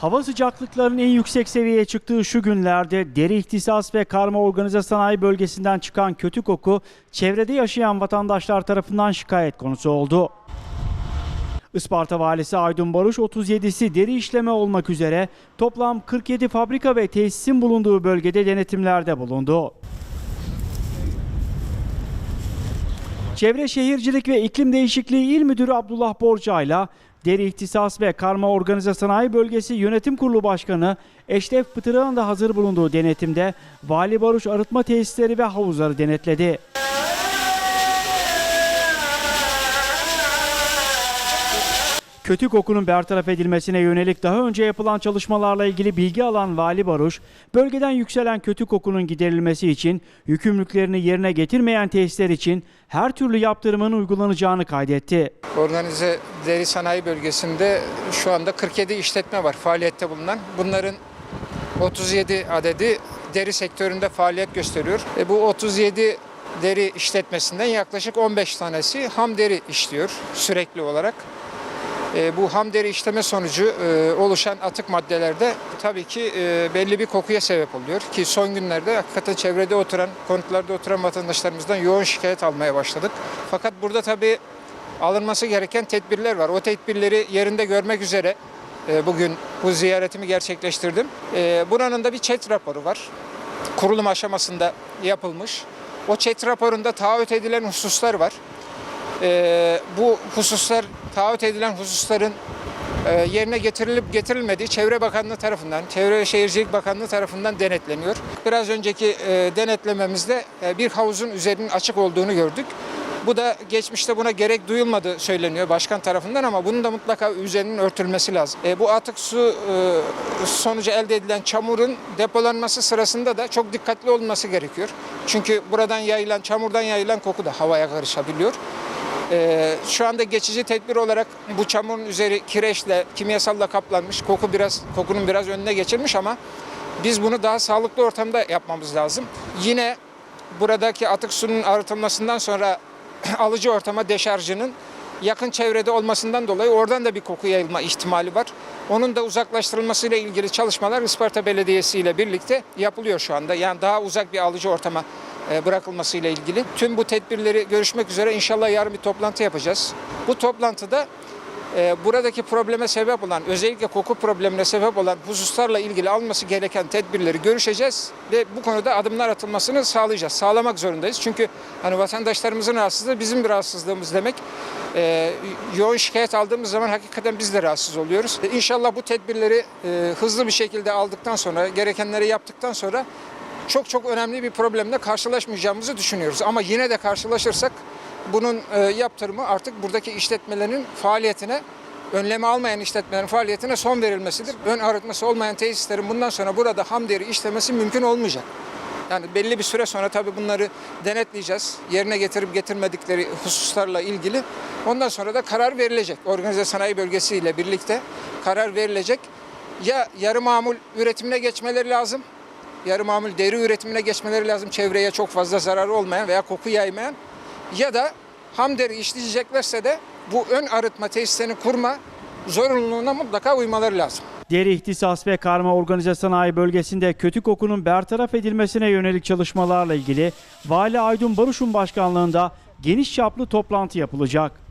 Hava sıcaklıklarının en yüksek seviyeye çıktığı şu günlerde deri ihtisas ve karma organize sanayi bölgesinden çıkan kötü koku çevrede yaşayan vatandaşlar tarafından şikayet konusu oldu. Isparta Valisi Aydın Barış 37'si deri işleme olmak üzere toplam 47 fabrika ve tesisin bulunduğu bölgede denetimlerde bulundu. Çevre Şehircilik ve İklim Değişikliği İl Müdürü Abdullah Borcay'la Deri İhtisas ve Karma Organize Sanayi Bölgesi Yönetim Kurulu Başkanı Eşref Pıtırık'ın da hazır bulunduğu denetimde Vali Baruş arıtma tesisleri ve havuzları denetledi. Kötü kokunun bertaraf edilmesine yönelik daha önce yapılan çalışmalarla ilgili bilgi alan Vali Baruş, bölgeden yükselen kötü kokunun giderilmesi için yükümlülüklerini yerine getirmeyen tesisler için her türlü yaptırımın uygulanacağını kaydetti. Organize deri sanayi bölgesinde şu anda 47 işletme var faaliyette bulunan. Bunların 37 adedi deri sektöründe faaliyet gösteriyor. E bu 37 deri işletmesinden yaklaşık 15 tanesi ham deri işliyor sürekli olarak. E, bu ham deri işleme sonucu e, oluşan atık maddelerde tabii ki e, belli bir kokuya sebep oluyor. Ki son günlerde hakikaten çevrede oturan, konutlarda oturan vatandaşlarımızdan yoğun şikayet almaya başladık. Fakat burada tabii alınması gereken tedbirler var. O tedbirleri yerinde görmek üzere e, bugün bu ziyaretimi gerçekleştirdim. Buranın da bir ÇED raporu var. Kurulum aşamasında yapılmış. O ÇED raporunda taahhüt edilen hususlar var. E, bu hususlar, taahhüt edilen hususların e, yerine getirilip getirilmediği Çevre Bakanlığı tarafından, Çevre Şehircilik Bakanlığı tarafından denetleniyor. Biraz önceki e, denetlememizde e, bir havuzun üzerinin açık olduğunu gördük. Bu da geçmişte buna gerek duyulmadı söyleniyor başkan tarafından ama bunun da mutlaka üzerinin örtülmesi lazım. E, bu atık su e, sonucu elde edilen çamurun depolanması sırasında da çok dikkatli olunması gerekiyor. Çünkü buradan yayılan, çamurdan yayılan koku da havaya karışabiliyor. Ee, şu anda geçici tedbir olarak bu çamurun üzeri kireçle, kimyasalla kaplanmış. Koku biraz kokunun biraz önüne geçirmiş ama biz bunu daha sağlıklı ortamda yapmamız lazım. Yine buradaki atık suyun arıtılmasından sonra alıcı ortama deşarjının yakın çevrede olmasından dolayı oradan da bir koku yayılma ihtimali var. Onun da uzaklaştırılmasıyla ilgili çalışmalar Isparta Belediyesi ile birlikte yapılıyor şu anda. Yani daha uzak bir alıcı ortama bırakılmasıyla ilgili. Tüm bu tedbirleri görüşmek üzere inşallah yarın bir toplantı yapacağız. Bu toplantıda e, buradaki probleme sebep olan, özellikle koku problemine sebep olan hususlarla ilgili alınması gereken tedbirleri görüşeceğiz ve bu konuda adımlar atılmasını sağlayacağız. Sağlamak zorundayız. Çünkü hani vatandaşlarımızın rahatsızlığı bizim bir rahatsızlığımız demek. E, yoğun şikayet aldığımız zaman hakikaten biz de rahatsız oluyoruz. E, İnşallah bu tedbirleri e, hızlı bir şekilde aldıktan sonra, gerekenleri yaptıktan sonra çok çok önemli bir problemle karşılaşmayacağımızı düşünüyoruz. Ama yine de karşılaşırsak bunun e, yaptırımı artık buradaki işletmelerin faaliyetine önleme almayan işletmelerin faaliyetine son verilmesidir. Ön arıtması olmayan tesislerin bundan sonra burada ham deri işlemesi mümkün olmayacak. Yani belli bir süre sonra tabii bunları denetleyeceğiz. Yerine getirip getirmedikleri hususlarla ilgili. Ondan sonra da karar verilecek. Organize sanayi bölgesiyle birlikte karar verilecek. Ya yarı mamul üretimine geçmeleri lazım yarı mamul deri üretimine geçmeleri lazım. Çevreye çok fazla zararı olmayan veya koku yaymayan. Ya da ham deri işleyeceklerse de bu ön arıtma tesislerini kurma zorunluluğuna mutlaka uymaları lazım. Deri ihtisas ve karma organize sanayi bölgesinde kötü kokunun bertaraf edilmesine yönelik çalışmalarla ilgili Vali Aydın Baruş'un başkanlığında geniş çaplı toplantı yapılacak.